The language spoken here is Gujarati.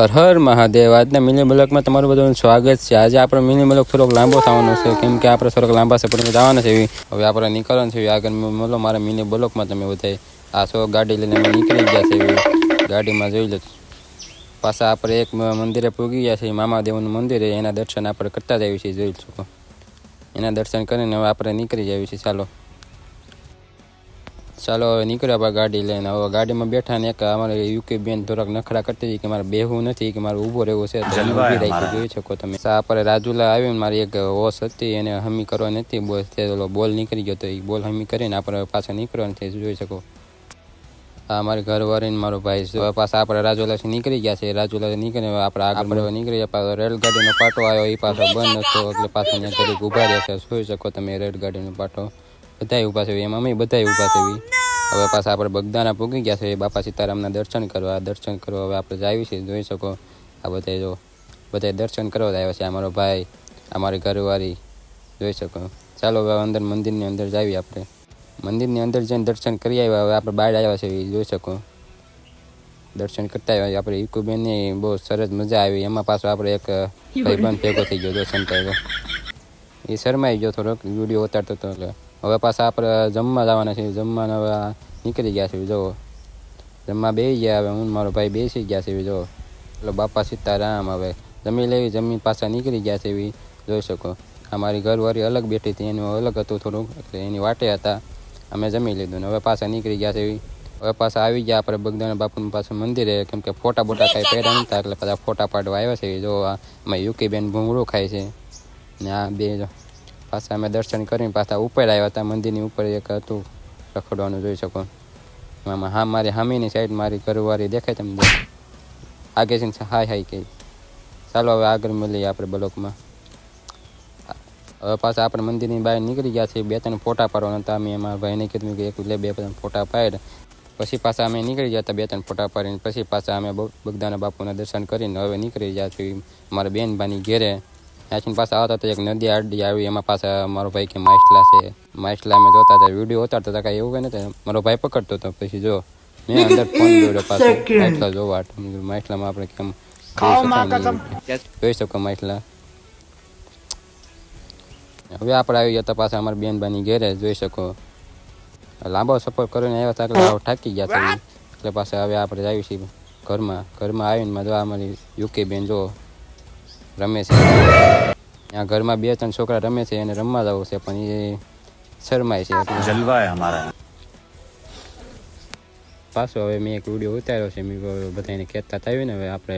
હર હર મહાદેવ. આજના મિની બ્લોકમાં તમારું બધાનું સ્વાગત છે. આજે આપણો મિની બ્લોક થોડોક લાંબો થવાનો છે, કેમ કે આપણે થોડોક લાંબા સપોર્ટમાં જવાના છે. હવે આપણે નીકળવાનું છે. આગળ મળો મારા મિની બ્લોકમાં તમે બધા આ સો ગાડી લઈને નીકળી ગયા છે. ગાડીમાં જોઈ લો. પાછા આપણે એક મંદિરે પૂગી ગયા છે મામાદેવનું મંદિર એના દર્શન આપણે કરતા જ આવીએ છીએ. જોઈ શકો એના દર્શન કરીને હવે આપણે નીકળી જઈએ છીએ. ચાલો. ચાલો હવે નીકળ્યા આપણે ગાડી લઈને. હવે ગાડીમાં બેઠા ને એક અમારે યુકે બેન થોડાક નખરા કરતી હતી કે મારે બેહવું નથી કે મારે ઊભો રહેવું છે તો ઊભી રાખી જોઈ શકો તમે. આપણે રાજુલા આવીને મારી એક હોશ હતી એને હમી કરવાની હતી બોલ તે બોલ નીકળી ગયો તો એ બોલ હમી કરીને આપણે પાછા નીકળવા નથી જોઈ શકો. આ મારી ઘરવાળી ને મારો ભાઈ છે. પાછા આપણે રાજુલાથી નીકળી ગયા છે. રાજુલાથી નીકળીને હવે આપણે આગળ હવે નીકળી ગયા પાછો રેલગાડીનો પાટો આવ્યો એ પાછો બંધ હતો એટલે પાછા ઊભા ઊભા રહ્યા છે જોઈ શકો તમે રેલગાડીનો પાટો. બધાય ઊભા છે એમ અમે બધાય ઊભા છે હવે પાછા આપણે બગદાના પૂગી ગયા છે બાપા સીતારામના દર્શન કરવા દર્શન કરવા હવે આપણે જાવી છે જોઈ શકો. આ બધા જો બધા દર્શન કરવા આવ્યા છે અમારો મારો ભાઈ અમારી ઘરવાળી જોઈ શકો. ચાલો હવે અંદર મંદિરની અંદર જાવી આપણે. મંદિરની અંદર જઈને દર્શન કરી આવ્યા હવે આપણે બહાર આવ્યા છે એ જોઈ શકો. દર્શન કરતા આવ્યા આપણે ઇકુબેનની બહુ સરસ મજા આવી એમાં પાછો આપણે એક ભાઈબંધ ભેગો થઈ ગયો દર્શન થયો એ શરમાઈ ગયો થોડોક વીડિયો ઉતારતો હતો એટલે. હવે પાછા આપણે જમવા જવાના છે જમવાના હવે નીકળી ગયા છે જુઓ જમવા બેસી ગયા હવે હું મારો ભાઈ બેસી ગયા છે જો એટલે બાપા સીતારામ હવે જમી લેવી જમી પાછા નીકળી ગયા છે એવી જોઈ શકો. અમારી ઘરવાળી અલગ બેઠી હતી. એનું અલગ હતું થોડુંક, એટલે એની વાટે હતા. અમે જમી લીધું ને હવે પાછા નીકળી ગયા છે એવી હવે પાછા આવી ગયા આપણે બગદાણા બાપુનું પાછું મંદિરે. કેમ કે ફોટા બોટા કાંઈ પહેર્યા નહોતા, એટલે પાછા ફોટા પાડવા આવ્યા છે જો આ અમે યુકી બેન ભૂંગળું ખાય છે. ને આ બે જો પાછા અમે દર્શન કરીને પાછા ઉપર આવ્યા હતા, મંદિરની ઉપર એક હતું, રખડવાનું જોઈ શકો. એમાં હા, મારી હામીની સાઈડ મારી ઘરવાળી દેખાય તમને છે હાય હાય કહી ચાલો હવે આગળ મળીએ આપણે બ્લોકમાં. હવે પાછા આપણે મંદિરની બહાર નીકળી ગયા છીએ, બે ત્રણ ફોટા પાડવાના હતા. અમે એમાં ભાઈને કીધું કે એક લે, બે ત્રણ ફોટા પાડ. પછી પાછા અમે નીકળી ગયા હતા, બે ત્રણ ફોટા પાડીને. પછી પાછા અમે બગદાના બાપુના દર્શન કરીને હવે નીકળી ગયા છીએ મારા બેન બાની ઘેરે. ત્યાંથી પાસે આવતા તો એક નદી આડી આવી એમાં પાસે મારો ભાઈ કે માછલા છે. માછલા અમે જોતા હતા વીડિયો ઉતારતા હતા કાંઈ એવું કંઈ નથી મારો ભાઈ પકડતો હતો પછી જો મેં અંદર ફોન જોડ્યો પાસે માછલા જોવા હાટુ. મેં કીધું માછલામાં આપણે કેમ જોઈ શકો માછલા. હવે આપણે આવી ગયા હતા પાછા અમારા બેન બાની ઘેરે જોઈ શકો. લાંબો સફર કરીને આવ્યા હતા એટલે થાકી ગયા હતા. એટલે પાછા હવે આપણે આવી છીએ ઘરમાં. ઘરમાં આવીને જો અમારી યુકે બેન જો. રમે છે. ત્યાં ઘરમાં બે ત્રણ છોકરા રમે છે એને રમવા જવું છે પણ એ શરમાય છે પાછો હવે મેં એક વીડિયો ઉતાર્યો છે મેં બધાને કહેતા થાય ને હવે આપણે